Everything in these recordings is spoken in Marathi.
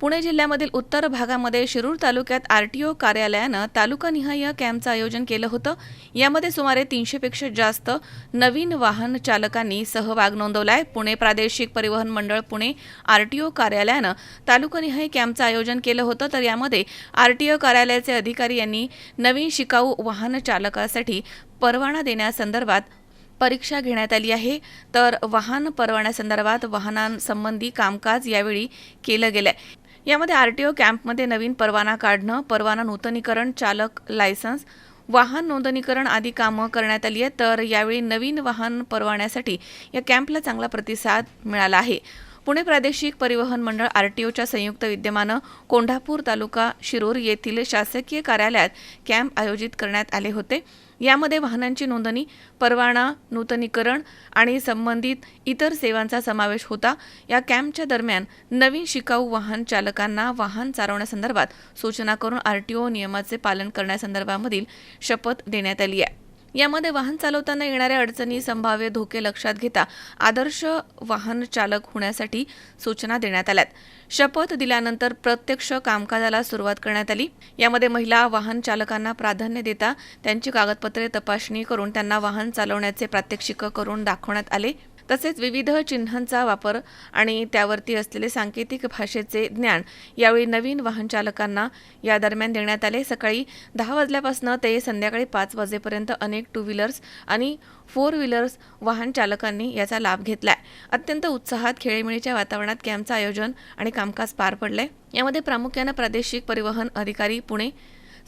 पुणे जिल्ह्यामधील उत्तर भागामध्ये शिरूर तालुक्यात आर टी ओ कार्यालयानं तालुकानिहाय कॅम्पचं आयोजन केलं होतं. यामध्ये सुमारे तीनशेपेक्षा जास्त नवीन वाहन चालकांनी सहभाग नोंदवलाय. पुणे प्रादेशिक परिवहन मंडळ पुणे आर टी ओ कार्यालयानं तालुकानिहाय कॅम्पचं आयोजन केलं होतं. तर यामध्ये आर टी ओ कार्यालयाचे अधिकारी यांनी नवीन शिकाऊ वाहन चालकासाठी परवाना देण्यासंदर्भात परीक्षा घेण्यात आली आहे. तर वाहन परवान्यासंदर्भात वाहनांसंबंधी कामकाज यावेळी केलं गेलं आहे यामध्ये आर टी ओ कॅम्पमध्ये नवीन परवाना काढणं परवाना नूतनीकरण चालक लायसन्स वाहन नोंदणीकरण आदी कामं करण्यात आली आहेत. तर यावेळी नवीन वाहन परवान्यासाठी या कॅम्पला चांगला प्रतिसाद मिळाला आहे. पुणे प्रादेशिक परिवहन मंडळ आर टी ओच्या संयुक्त विद्यमानं कोंढापूर तालुका शिरोर येथील शासकीय कार्यालयात कॅम्प आयोजित करण्यात आले होते. यामध्ये वाहनांची नोंदणी परवाना नूतनीकरण आणि संबंधित इतर सेवांचा समावेश होता. या कॅम्पच्या दरम्यान नवीन शिकाऊ वाहन चालकांना वाहन चालवण्यासंदर्भात सूचना करून आर टी ओ नियमाचे पालन करण्यासंदर्भामधील शपथ देण्यात आली आहे. यामध्ये वाहन चालवताना येणाऱ्या अडचणी संभाव्य धोके लक्षात घेता आदर्श वाहन चालक होण्यासाठी सूचना देण्यात आल्यात. शपथ दिल्यानंतर प्रत्यक्ष कामकाजाला सुरुवात करण्यात आली. यामध्ये महिला वाहन चालकांना प्राधान्य देता त्यांची कागदपत्रे तपासणी करून त्यांना वाहन चालवण्याचे प्रात्यक्षिक करून दाखवण्यात आले. तसेच विविध चिन्हांचा वापर आणि त्यावरती असलेले सांकेतिक भाषेचे ज्ञान यावेळी नवीन वाहन चालकांना या दरम्यान देण्यात आले. सकाळी दहा वाजल्यापासून ते संध्याकाळी पाच वाजेपर्यंत अनेक टू व्हीलर्स आणि फोर व्हीलर्स वाहन चालकांनी याचा लाभ घेतलाय. अत्यंत उत्साहात खेळीमेळीच्या वातावरणात कॅम्पचं आयोजन आणि कामकाज पार पडलंय. यामध्ये प्रामुख्यानं प्रादेशिक परिवहन अधिकारी पुणे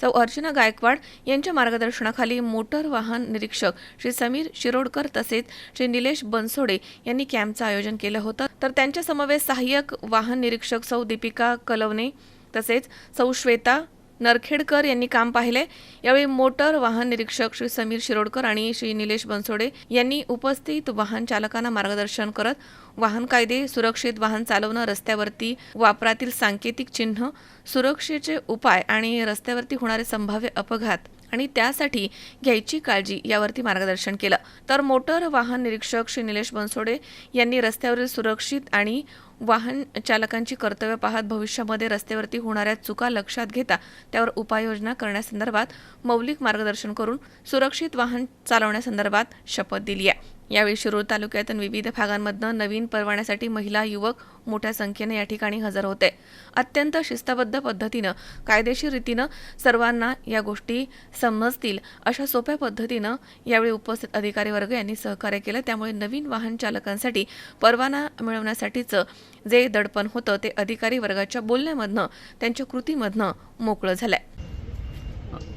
सौ अर्चना गायकवाड यांच्या मार्गदर्शनाखाली मोटर वाहन निरीक्षक श्री समीर शिरोडकर तसेच श्री निलेश बनसोडे यांनी कॅम्पचं आयोजन केलं होतं. तर त्यांच्या समवेत सहाय्यक वाहन निरीक्षक सौ दीपिका कलवणे तसेच सौ श्वेता नरखेडकर यांनी काम पाहिले. यावेळी मोटर वाहन निरीक्षक श्री समीर शिरोडकर आणि श्री निलेश बनसोडे यांनी उपस्थित वाहन चालकांना मार्गदर्शन करत वाहन कायदे सुरक्षित वाहन चालवणं रस्त्यावरती वापरातील सांकेतिक चिन्ह सुरक्षेचे उपाय आणि रस्त्यावरती होणारे संभाव्य अपघात आणि त्यासाठी घ्यायची काळजी यावरती मार्गदर्शन केलं. तर मोटर वाहन निरीक्षक श्री निलेश बनसोडे यांनी रस्त्यावरील सुरक्षित आणि वाहन चालकांची कर्तव्य पाहत भविष्यामध्ये रस्त्यावरती होणाऱ्या चुका लक्षात घेता त्यावर उपाययोजना करण्यासंदर्भात मौलिक मार्गदर्शन करून सुरक्षित वाहन चालवण्यासंदर्भात शपथ दिली आहे. यावेळी शिरूर तालुक्यातून विविध भागांमधनं नवीन परवान्यासाठी महिला युवक मोठ्या संख्येने या ठिकाणी हजर होते. अत्यंत शिस्तबद्ध पद्धतीनं कायदेशीर रीतीनं सर्वांना या गोष्टी समजतील अशा सोप्या पद्धतीनं यावेळी उपस्थित अधिकारी वर्ग यांनी सहकार्य केलं. त्यामुळे नवीन वाहन चालकांसाठी परवाना मिळवण्यासाठीचं जे दडपण होतं ते अधिकारी वर्गाच्या बोलण्यामधनं त्यांच्या कृतीमधनं मोकळं झालंय.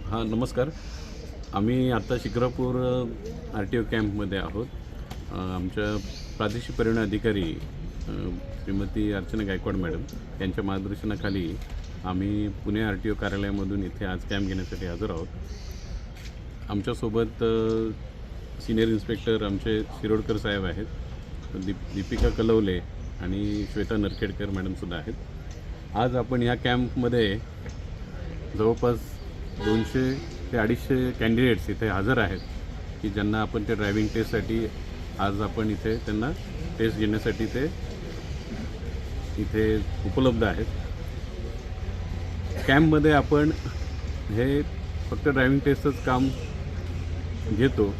हां नमस्कार. आम्ही आता शिक्रापूर आर टी ओ कॅम्पमध्ये आहोत. आमच्या प्रादेशिक परिवहन अधिकारी श्रीमती अर्चना गायकवाड मॅडम यांच्या मार्गदर्शनाखाली आम्ही पुणे आर टी ओ कार्यालयामधून इथे आज कॅम्प घेण्यासाठी हजर आहोत. आमच्यासोबत सिनियर इन्स्पेक्टर आमचे शिरोडकर साहेब आहेत दीप दीपिका कलवले आणि श्वेता नरखेडकर मॅडमसुद्धा आहेत. आज आपण ह्या कॅम्पमध्ये जवळपास दोनशे ते अडीचशे कॅन्डिडेट्स इथे हजर आहेत की ज्यांना आपण त्या ड्रायव्हिंग टेस्टसाठी आज आपण इथे त्यांना टेस्ट घेण्यासाठी ते इथे उपलब्ध आहेत. कॅम्पमध्ये आपण हे फक्त ड्रायव्हिंग टेस्टच काम घेतो.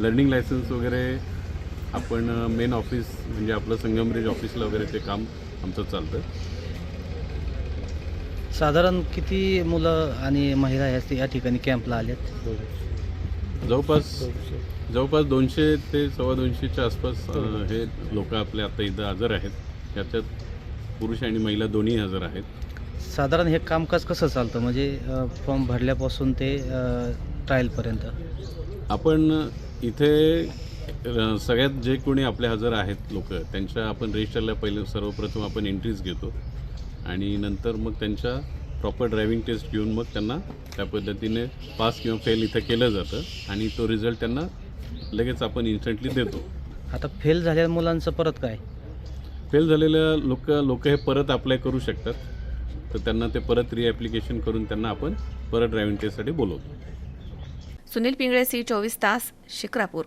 लर्निंग लायसन्स वगैरे आपण मेन ऑफिस म्हणजे आपलं संगमब्रिज ऑफिसला वगैरे ते काम आमचं चालतं. साधारण किती मुलं आणि महिला ह्या या ठिकाणी कॅम्पला आल्यात जवळपास जवळपास दोनशे ते सव्वा दोनशेच्या आसपास हे लोक आपले आता इथं हजर आहेत. त्याच्यात पुरुष आणि महिला दोन्ही हजर आहेत. साधारण हे कामकाज कसं चालतं? म्हणजे फॉर्म भरल्यापासून ते ट्रायलपर्यंत आपण इथे अ, सगळ्यात जे कोणी आपले हजर आहेत लोक त्यांच्या आपण रजिस्टरला पहिले सर्वप्रथम आपण एंट्रीज घेतो. आणि नंतर मग त्यांच्या प्रॉपर ड्रायव्हिंग टेस्ट घेऊन मग त्यांना त्या पद्धतीने पास किंवा फेल इथं केलं जातं आणि तो रिझल्ट त्यांना लगेच आपण इन्स्टंटली देतो. आता फेल झालेल्या मुलांचं परत काय? फेल झालेल्या लोक लोक हे परत अप्लाय करू शकतात. तर त्यांना ते परत री ॲप्लिकेशन करून त्यांना आपण परत ड्रायव्हिंग टेस्टसाठी बोलवतो. सुनील पिंगळे सी चोवीस तास शिक्रापूर.